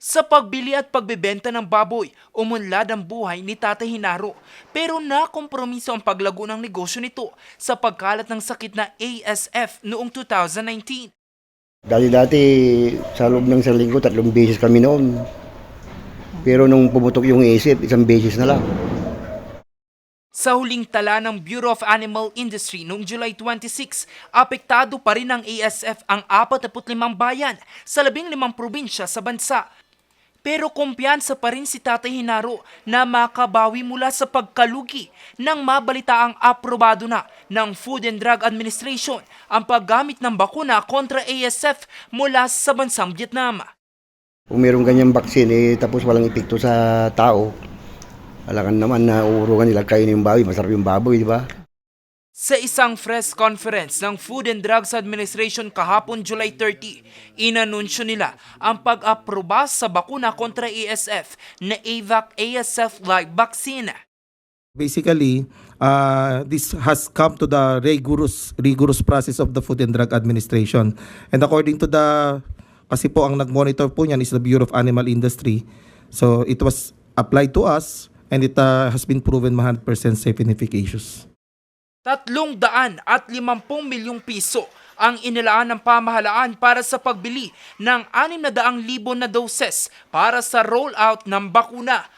Sa pagbili at pagbebenta ng baboy, umunlad ang buhay ni Tatay Hinaro. Pero nakompromiso ang paglago ng negosyo nito sa pagkalat ng sakit na ASF noong 2019. Dati dati sa loob ng isang linggo, tatlong beses kami noon. Pero nung pumutok yung isip, isang beses na lang. Sa huling tala ng Bureau of Animal Industry noong July 26, apektado pa rin ng ASF ang 45 bayan sa 15 probinsya sa bansa. Pero kumpiyansa pa rin si Tatay Hinaro na makabawi mula sa pagkalugi nang mabalita ang aprobado na ng Food and Drug Administration ang paggamit ng bakuna kontra ASF mula sa bansang Vietnam. Kung mayroong ganyang baksin, eh, tapos walang epekto sa tao, alakan naman na uurungan nila kainin yung baboy, masarap yung baboy, di ba? Sa isang press conference ng Food and Drugs Administration kahapon July 30, inanunsyo nila ang pag-aproba sa bakuna kontra ASF na AVAC ASF Live Vaccine. Basically, uh, this has come to the rigorous rigorous process of the Food and Drug Administration. And according to the kasi po ang nag-monitor po niyan is the Bureau of Animal Industry. So it was applied to us and it uh, has been proven 100% safe and efficacious. Tatlong daan at limampung milyong piso ang inilaan ng pamahalaan para sa pagbili ng anim na daang libo na doses para sa rollout ng bakuna.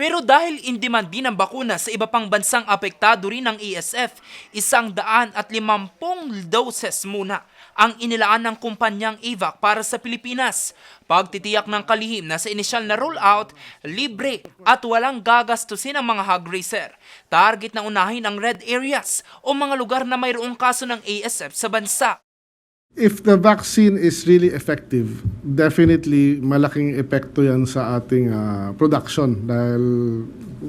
Pero dahil in demand din ang bakuna sa iba pang bansang apektado rin ng ESF, isang daan at limampung doses muna ang inilaan ng kumpanyang AVAC para sa Pilipinas. Pagtitiyak ng kalihim na sa inisyal na rollout, libre at walang gagastusin ang mga hog raiser. Target na unahin ang red areas o mga lugar na mayroong kaso ng ASF sa bansa. If the vaccine is really effective, definitely malaking epekto yan sa ating ah, production dahil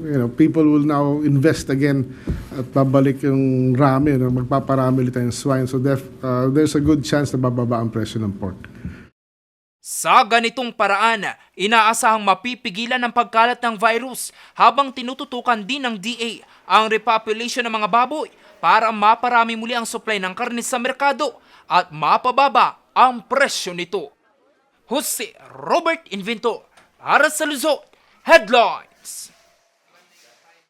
you know, people will now invest again at babalik yung rami, no? magpaparami ulit tayong swine. So def, ah, there's a good chance na bababa ang presyo ng pork. Sa ganitong paraan, inaasahang mapipigilan ang pagkalat ng virus habang tinututukan din ng DA ang repopulation ng mga baboy para maparami muli ang supply ng karne sa merkado at mapababa ang presyo nito. Jose Robert Invento para sa Luzon Headlines.